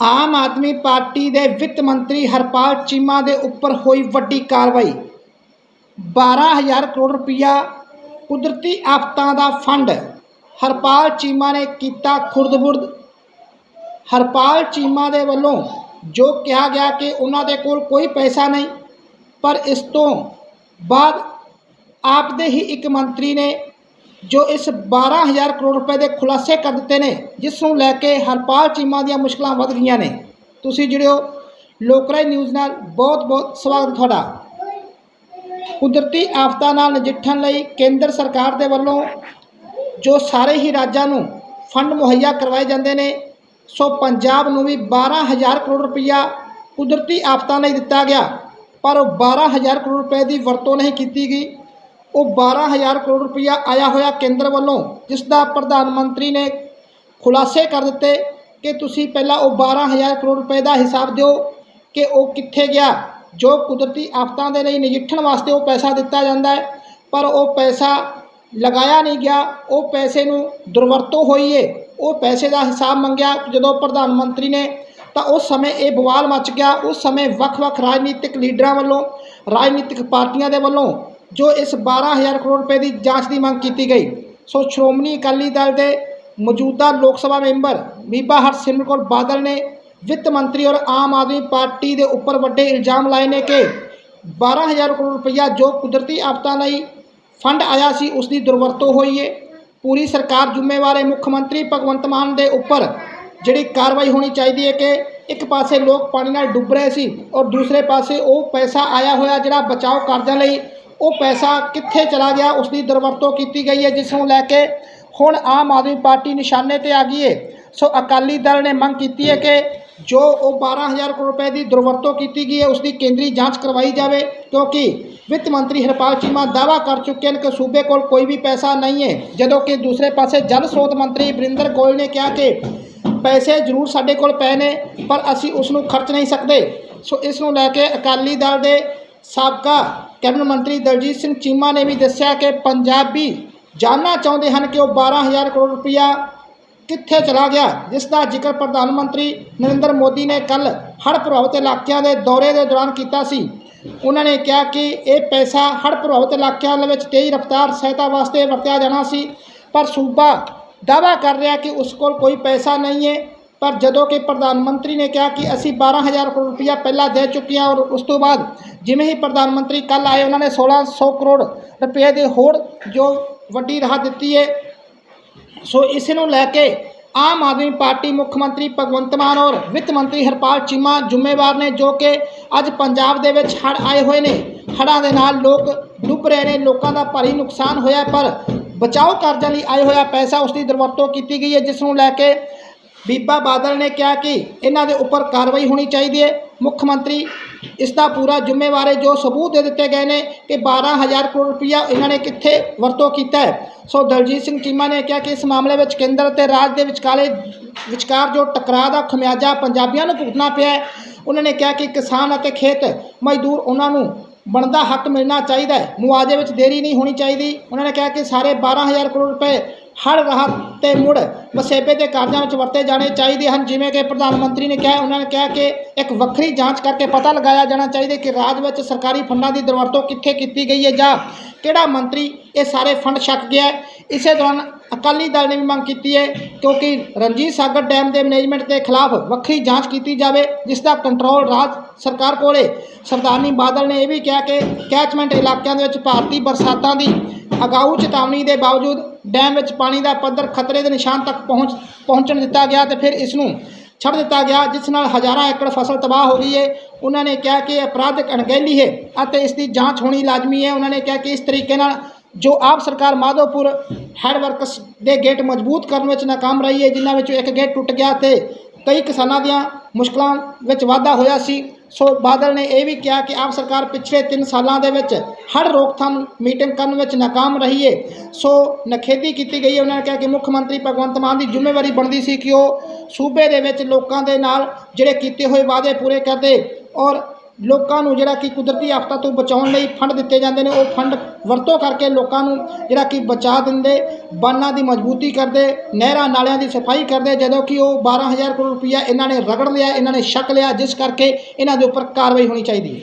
Aam Aadmi party ਦੇ ਵਿੱਤ ਮੰਤਰੀ ਹਰਪਾਲ ਚੀਮਾ ਦੇ ਉੱਪਰ ਹੋਈ ਵੱਡੀ ਕਾਰਵਾਈ। 12000 ਕਰੋੜ ਰੁਪਇਆ ਕੁਦਰਤੀ ਆਫਤਾਂ ਦਾ ਫੰਡ ਹਰਪਾਲ ਚੀਮਾ ਨੇ ਕੀਤਾ ਖੁਰਦ-ਬੁਰਦ। ਹਰਪਾਲ ਚੀਮਾ ਦੇ ਵੱਲੋਂ ਜੋ ਕਿਹਾ ਗਿਆ ਕਿ ਉਹਨਾਂ ਦੇ ਕੋਲ ਕੋਈ ਪੈਸਾ ਨਹੀਂ, ਪਰ ਇਸ ਤੋਂ ਬਾਅਦ ਆਪ ਦੇ ਹੀ ਇੱਕ ਮੰਤਰੀ ਨੇ ਜੋ ਇਸ 12000 ਕਰੋੜ ਰੁਪਏ ਦੇ ਖੁਲਾਸੇ ਕਰ ਦਿੱਤੇ ਨੇ, ਜਿਸ ਨੂੰ ਲੈ ਕੇ ਹਰਪਾਲ ਚੀਮਾ ਦੀਆਂ ਮੁਸ਼ਕਲਾਂ ਵੱਧ ਗਈਆਂ ਨੇ। ਤੁਸੀਂ ਜੁੜਿਓ ਲੋਕਰਾਈ ਨਿਊਜ਼ ਨਾਲ। ਬਹੁਤ ਬਹੁਤ ਸਵਾਗਤ ਤੁਹਾਡਾ। ਕੁਦਰਤੀ ਆਫਤਾਂ ਨਾਲ ਨਜਿੱਠਣ ਲਈ ਕੇਂਦਰ ਸਰਕਾਰ ਦੇ ਵੱਲੋਂ ਜੋ ਸਾਰੇ ਹੀ ਰਾਜਾਂ ਨੂੰ ਫੰਡ ਮੁਹੱਈਆ ਕਰਵਾਏ ਜਾਂਦੇ ਨੇ, ਸੋ ਪੰਜਾਬ ਨੂੰ ਵੀ 12000 ਕਰੋੜ ਰੁਪਈਆ ਕੁਦਰਤੀ ਆਫਤਾਂ ਲਈ ਦਿੱਤਾ ਗਿਆ, ਪਰ ਉਹ 12000 ਕਰੋੜ ਰੁਪਏ ਦੀ ਵਰਤੋਂ ਨਹੀਂ ਕੀਤੀ ਗਈ। ਉਹ 12000 ਕਰੋੜ ਰੁਪਈਆ ਆਇਆ ਹੋਇਆ ਕੇਂਦਰ ਵੱਲੋਂ ਜਿਸ ਦਾ ਪ੍ਰਧਾਨ ਮੰਤਰੀ ਨੇ ਖੁਲਾਸੇ ਕਰ ਦਿੱਤੇ ਕਿ ਤੁਸੀਂ ਪਹਿਲਾਂ ਉਹ 12000 ਕਰੋੜ ਰੁਪਏ ਦਾ ਹਿਸਾਬ ਦਿਓ ਕਿ ਉਹ ਕਿੱਥੇ ਗਿਆ, ਜੋ ਕੁਦਰਤੀ ਆਫਤਾਂ ਦੇ ਲਈ ਨਜਿੱਠਣ ਵਾਸਤੇ ਉਹ ਪੈਸਾ ਦਿੱਤਾ ਜਾਂਦਾ ਹੈ, ਪਰ ਉਹ ਪੈਸਾ ਲਗਾਇਆ ਨਹੀਂ ਗਿਆ, ਉਹ ਪੈਸੇ ਨੂੰ ਦੁਰਵਰਤੋਂ ਹੋਈ ਏ ਉਹ ਪੈਸੇ ਦਾ ਹਿਸਾਬ ਮੰਗਿਆ ਜਦੋਂ ਪ੍ਰਧਾਨ ਮੰਤਰੀ ਨੇ, ਤਾਂ ਉਸ ਸਮੇਂ ਇਹ ਬਵਾਲ ਮਚ ਗਿਆ, ਉਸ ਸਮੇਂ ਵੱਖ-ਵੱਖ ਰਾਜਨੀਤਿਕ ਲੀਡਰਾਂ ਵੱਲੋਂ, ਰਾਜਨੀਤਿਕ ਪਾਰਟੀਆਂ ਦੇ ਵੱਲੋਂ ਜੋ ਇਸ 12000 ਕਰੋੜ ਰੁਪਏ ਦੀ ਜਾਂਚ ਦੀ ਮੰਗ ਕੀਤੀ ਗਈ। ਸੋ ਸ਼੍ਰੋਮਣੀ ਅਕਾਲੀ ਦਲ ਦੇ ਮੌਜੂਦਾ ਲੋਕ ਸਭਾ ਮੈਂਬਰ ਬੀਬਾ ਹਰਸਿਮਰਤ ਕੌਰ ਬਾਦਲ ਨੇ ਵਿੱਤ ਮੰਤਰੀ ਔਰ ਆਮ ਆਦਮੀ ਪਾਰਟੀ ਦੇ ਉੱਪਰ ਵੱਡੇ ਇਲਜ਼ਾਮ ਲਾਏ ਨੇ ਕਿ 12000 ਕਰੋੜ ਰੁਪਈਆ ਜੋ ਕੁਦਰਤੀ ਆਫਤਾਂ ਲਈ ਫੰਡ ਆਇਆ ਸੀ, ਉਸ ਦੀ ਦੁਰਵਰਤੋਂ ਹੋਈ ਹੈ ਪੂਰੀ ਸਰਕਾਰ ਜ਼ਿੰਮੇਵਾਰ ਹੈ ਮੁੱਖ ਮੰਤਰੀ ਭਗਵੰਤ ਮਾਨ ਦੇ ਉੱਪਰ ਜਿਹੜੀ ਕਾਰਵਾਈ ਹੋਣੀ ਚਾਹੀਦੀ ਹੈ ਕਿ ਇੱਕ ਪਾਸੇ ਲੋਕ ਪਾਣੀ ਨਾਲ ਡੁੱਬ ਰਹੇ ਸੀ ਔਰ ਦੂਸਰੇ ਪਾਸੇ ਉਹ ਪੈਸਾ ਆਇਆ ਹੋਇਆ ਜਿਹੜਾ ਬਚਾਓ ਕਾਰਜਾਂ ਲਈ ਉਹ ਪੈਸਾ ਕਿੱਥੇ ਚਲਾ ਗਿਆ ਉਸ ਦੀ ਦੁਰਵਰਤੋਂ ਕੀਤੀ ਗਈ ਹੈ, ਜਿਸ ਨੂੰ ਲੈ ਕੇ ਹੁਣ ਆਮ ਆਦਮੀ ਪਾਰਟੀ ਨਿਸ਼ਾਨੇ ਤੇ ਆ ਗਈ ਹੈ। ਸੋ ਅਕਾਲੀ ਦਲ ਨੇ ਮੰਗ ਕੀਤੀ ਹੈ ਕਿ ਜੋ ਉਹ 12000 ਕਰੋੜ ਰੁਪਏ ਦੀ ਦੁਰਵਰਤੋਂ ਕੀਤੀ ਗਈ ਹੈ ਉਸ ਦੀ ਕੇਂਦਰੀ ਜਾਂਚ ਕਰਵਾਈ ਜਾਵੇ, ਕਿਉਂਕਿ ਵਿੱਤ ਮੰਤਰੀ ਹਰਪਾਲ ਚੀਮਾ ਦਾਅਵਾ ਕਰ ਚੁੱਕੇ ਹਨ ਕਿ ਸੂਬੇ ਕੋਲ ਕੋਈ ਵੀ ਪੈਸਾ ਨਹੀਂ ਹੈ, ਜਦੋਂ ਕਿ ਦੂਸਰੇ ਪਾਸੇ ਜਲ ਸਰੋਤ ਮੰਤਰੀ ਬਰਿੰਦਰ ਗੋਇਲ ਨੇ ਕਿਹਾ ਕਿ ਪੈਸੇ ਜ਼ਰੂਰ ਸਾਡੇ ਕੋਲ ਪਏ ਨੇ, ਪਰ ਅਸੀਂ ਉਸ ਨੂੰ ਖਰਚ ਨਹੀਂ ਸਕਦੇ। ਸੋ ਇਸ ਨੂੰ ਲੈ ਕੇ ਅਕਾਲੀ ਦਲ ਦੇ ਸਾਬਕਾ ਕੈਬਨਿਟ ਮੰਤਰੀ ਦਲਜੀਤ ਸਿੰਘ ਚੀਮਾ ਨੇ ਵੀ ਦੱਸਿਆ ਕਿ ਪੰਜਾਬੀ ਜਾਣਨਾ ਚਾਹੁੰਦੇ ਹਨ ਕਿ ਉਹ 12000 ਕਰੋੜ ਰੁਪਇਆ ਕਿੱਥੇ ਚਲਾ ਗਿਆ, ਜਿਸ ਦਾ ਜ਼ਿਕਰ ਪ੍ਰਧਾਨ ਮੰਤਰੀ ਨਰਿੰਦਰ ਮੋਦੀ ਨੇ ਕੱਲ ਹੜ੍ਹ ਪ੍ਰਭਾਵਿਤ ਇਲਾਕਿਆਂ ਦੇ ਦੌਰੇ ਦੇ ਦੌਰਾਨ ਕੀਤਾ ਸੀ। ਉਹਨਾਂ ਨੇ ਕਿਹਾ ਕਿ ਇਹ ਪੈਸਾ ਹੜ੍ਹ ਪ੍ਰਭਾਵਿਤ ਇਲਾਕਿਆਂ ਦੇ ਵਿੱਚ ਤੇਜ਼ ਰਫ਼ਤਾਰ ਸਹਾਇਤਾ ਵਾਸਤੇ ਵਰਤਿਆ ਜਾਣਾ ਸੀ, ਪਰ ਸੂਬਾ ਦਾਅਵਾ ਕਰ ਰਿਹਾ ਕਿ ਉਸ ਕੋਲ ਕੋਈ ਪੈਸਾ ਨਹੀਂ ਹੈ। ਪਰ ਜਦੋਂ ਕਿ ਪ੍ਰਧਾਨ ਮੰਤਰੀ ਨੇ ਕਿਹਾ ਕਿ ਅਸੀਂ 12000 ਕਰੋੜ ਰੁਪਇਆ ਪਹਿਲਾਂ ਦੇ ਚੁੱਕੇ ਹਾਂ ਔਰ ਉਸ ਤੋਂ ਬਾਅਦ ਜਿਵੇਂ ਹੀ ਪ੍ਰਧਾਨ ਮੰਤਰੀ ਕੱਲ ਆਏ, ਉਹਨਾਂ ਨੇ 1600 ਕਰੋੜ ਰੁਪਏ ਦੇ ਹੋਰ ਜੋ ਵੱਡੀ ਰਾਹਤ ਦਿੱਤੀ ਹੈ, ਸੋ ਇਸ ਨੂੰ ਲੈ ਕੇ ਆਮ ਆਦਮੀ ਪਾਰਟੀ ਮੁੱਖ ਮੰਤਰੀ ਭਗਵੰਤ ਮਾਨ ਔਰ ਵਿੱਤ ਮੰਤਰੀ ਹਰਪਾਲ ਚੀਮਾ ਜ਼ਿੰਮੇਵਾਰ ਨੇ, ਜੋ ਕਿ ਅੱਜ ਪੰਜਾਬ ਦੇ ਵਿੱਚ ਹੜ੍ਹ ਆਏ ਹੋਏ ਨੇ। ਹੜ੍ਹਾਂ ਦੇ ਨਾਲ ਲੋਕ ਡੁੱਬ ਰਹੇ ਨੇ, ਲੋਕਾਂ ਦਾ ਭਾਰੀ ਨੁਕਸਾਨ ਹੋਇਆ ਪਰ ਬਚਾਓ ਕਾਰਜਾਂ ਲਈ ਆਏ ਹੋਇਆ ਪੈਸਾ ਉਸ ਦੀ ਦੁਰਵਰਤੋਂ ਕੀਤੀ ਗਈ ਹੈ, ਜਿਸ ਨੂੰ ਲੈ ਕੇ ਬੀਬਾ ਬਾਦਲ ਨੇ ਕਿਹਾ ਕਿ ਇਹਨਾਂ ਦੇ ਉੱਪਰ ਕਾਰਵਾਈ ਹੋਣੀ ਚਾਹੀਦੀ ਹੈ। ਮੁੱਖ ਮੰਤਰੀ ਇਸ ਦਾ ਪੂਰਾ ਜ਼ਿੰਮੇਵਾਰ ਹੈ। ਜੋ ਸਬੂਤ ਦੇ ਦਿੱਤੇ ਗਏ ਨੇ ਕਿ 12000 ਕਰੋੜ ਰੁਪਇਆ ਇਹਨਾਂ ਨੇ ਕਿੱਥੇ ਵਰਤੋਂ ਕੀਤਾ ਹੈ। ਸੋ ਦਲਜੀਤ ਸਿੰਘ ਚੀਮਾ ਨੇ ਕਿਹਾ ਕਿ ਇਸ ਮਾਮਲੇ ਵਿੱਚ ਕੇਂਦਰ ਅਤੇ ਰਾਜ ਦੇ ਵਿਚਕਾਲੇ ਵਿਚਕਾਰ ਜੋ ਟਕਰਾਅ ਦਾ ਖਮਿਆਜਾ ਪੰਜਾਬੀਆਂ ਨੂੰ ਭੁਗਤਣਾ ਪਿਆ ਉਹਨਾਂ ਨੇ ਕਿਹਾ ਕਿ ਕਿਸਾਨ ਅਤੇ ਖੇਤ ਮਜ਼ਦੂਰ ਉਹਨਾਂ ਨੂੰ ਬਣਦਾ ਹੱਕ ਮਿਲਣਾ ਚਾਹੀਦਾ ਹੈ। ਮੁਆਵਜ਼ੇ ਵਿੱਚ ਦੇਰੀ ਨਹੀਂ ਹੋਣੀ ਚਾਹੀਦੀ। ਉਹਨਾਂ ਨੇ ਕਿਹਾ ਕਿ ਸਾਰੇ 12000 ਕਰੋੜ ਰੁਪਏ ਹਰ ਰਾਹਤ ਤੇ ਮੁੜ ਵਸੇਬੇ ਦੇ ਕਾਰਜਾਂ ਵਿੱਚ ਵਰਤੇ ਜਾਣੇ ਚਾਹੀਦੇ ਹਨ। ਜਿਵੇਂ ਕਿ ਪ੍ਰਧਾਨ ਮੰਤਰੀ ਨੇ ਕਿਹਾ, ਉਹਨਾਂ ਨੇ ਕਿਹਾ ਕਿ ਇੱਕ ਵੱਖਰੀ ਜਾਂਚ ਕਰਕੇ ਪਤਾ ਲਗਾਇਆ ਜਾਣਾ ਚਾਹੀਦਾ ਕਿ ਰਾਜ ਵਿੱਚ ਸਰਕਾਰੀ ਫੰਡਾਂ ਦੀ ਦੁਰਵਰਤੋਂ ਕਿੱਥੇ ਕੀਤੀ ਗਈ ਹੈ ਜਾਂ ਕਿਹੜਾ ਮੰਤਰੀ ਇਹ ਸਾਰੇ ਫੰਡ ਛਕ ਗਿਆ ਇਸੇ ਦੌਰਾਨ ਅਕਾਲੀ ਦਲ ਨੇ ਵੀ ਮੰਗ ਕੀਤੀ ਹੈ, ਕਿਉਂਕਿ ਰਣਜੀਤ ਸਾਗਰ ਡੈਮ ਦੇ ਮੈਨੇਜਮੈਂਟ ਦੇ ਖਿਲਾਫ ਵੱਖਰੀ ਜਾਂਚ ਕੀਤੀ ਜਾਵੇ, ਜਿਸ ਦਾ ਕੰਟਰੋਲ ਰਾਜ ਸਰਕਾਰ ਕੋਲੇ ਸਰਦਾਰਨੀ ਬਾਦਲ ਨੇ ਇਹ ਵੀ ਕਿਹਾ ਕਿ ਕੈਚਮੈਂਟ ਇਲਾਕਿਆਂ ਦੇ ਵਿੱਚ ਭਾਰਤੀ ਬਰਸਾਤਾਂ ਦੀ ਅਗਾਊ ਚੇਤਾਵਨੀ ਦੇ ਬਾਵਜੂਦ ਡੈਮ ਵਿੱਚ ਪਾਣੀ ਦਾ ਪੱਧਰ ਖਤਰੇ ਦੇ ਨਿਸ਼ਾਨ ਤੱਕ ਪਹੁੰਚ, ਪਹੁੰਚਣ ਦਿੱਤਾ ਗਿਆ ਤੇ ਫਿਰ ਇਸ ਨੂੰ ਛੱਡ ਦਿੱਤਾ ਗਿਆ, ਜਿਸ ਨਾਲ ਹਜ਼ਾਰਾਂ ਏਕੜ ਫਸਲ ਤਬਾਹ ਹੋ ਗਈ ਹੈ। ਉਹਨਾਂ ਨੇ ਕਿਹਾ ਕਿ ਇਹ ਅਪਰਾਧਿਕ ਅਣਗਹਿਲੀ ਹੈ ਅਤੇ ਇਸ ਦੀ ਜਾਂਚ ਹੋਣੀ ਲਾਜ਼ਮੀ ਹੈ। ਉਹਨਾਂ ਨੇ ਕਿਹਾ ਕਿ ਇਸ ਤਰੀਕੇ ਨਾਲ ਜੋ ਆਪ ਸਰਕਾਰ ਮਾਧੋਪੁਰ ਹੈਡ ਵਰਕਸ ਦੇ ਗੇਟ ਮਜ਼ਬੂਤ ਕਰਨ ਵਿੱਚ ਨਾਕਾਮ ਰਹੀ ਹੈ, ਜਿਨ੍ਹਾਂ ਵਿੱਚੋਂ ਇੱਕ ਗੇਟ ਟੁੱਟ ਗਿਆ ਤੇ ਕਈ ਕਿਸਾਨਾਂ ਦੀਆਂ ਮੁਸ਼ਕਲਾਂ ਵਿੱਚ ਵਾਧਾ ਹੋਇਆ ਸੀ। ਸੋ ਬਾਦਲ ਨੇ ਇਹ ਵੀ ਕਿਹਾ ਕਿ ਆਪ ਸਰਕਾਰ ਪਿਛਲੇ 3 ਸਾਲਾਂ ਦੇ ਵਿੱਚ ਹਰ ਰੋਕਥਾਮ ਮੀਟਿੰਗ ਕਰਨ ਵਿੱਚ ਨਾਕਾਮ ਰਹੀ ਹੈ। ਸੋ ਨਖੇਦੀ ਕੀਤੀ ਗਈ ਹੈ। ਉਹਨਾਂ ਨੇ ਕਿਹਾ ਕਿ ਮੁੱਖ ਮੰਤਰੀ ਭਗਵੰਤ ਮਾਨ ਦੀ ਜ਼ਿੰਮੇਵਾਰੀ ਬਣਦੀ ਸੀ ਕਿ ਉਹ ਸੂਬੇ ਦੇ ਵਿੱਚ ਲੋਕਾਂ ਦੇ ਨਾਲ ਜਿਹੜੇ ਕੀਤੇ ਹੋਏ ਵਾਅਦੇ ਪੂਰੇ ਕਰਦੇ ਔਰ ਲੋਕਾਂ ਨੂੰ ਜਿਹੜਾ ਕਿ ਕੁਦਰਤੀ ਆਫਤਾਂ ਤੋਂ ਬਚਾਉਣ ਲਈ ਫੰਡ ਦਿੱਤੇ ਜਾਂਦੇ ਨੇ, ਉਹ ਫੰਡ ਵਰਤੋਂ ਕਰਕੇ ਲੋਕਾਂ ਨੂੰ ਜਿਹੜਾ ਕਿ ਬਚਾ ਦਿੰਦੇ, ਬਾਨਾਂ ਦੀ ਮਜ਼ਬੂਤੀ ਕਰਦੇ, ਨਹਿਰਾਂ ਨਾਲਿਆਂ ਦੀ ਸਫ਼ਾਈ ਕਰਦੇ, ਜਦੋਂ ਕਿ ਉਹ 12000 ਕਰੋੜ ਰੁਪਈਆ ਇਹਨਾਂ ਨੇ ਰਗੜ ਲਿਆ, ਇਹਨਾਂ ਨੇ ਛਕ ਲਿਆ, ਜਿਸ ਕਰਕੇ ਇਹਨਾਂ ਦੇ ਉੱਪਰ ਕਾਰਵਾਈ ਹੋਣੀ ਚਾਹੀਦੀ ਹੈ।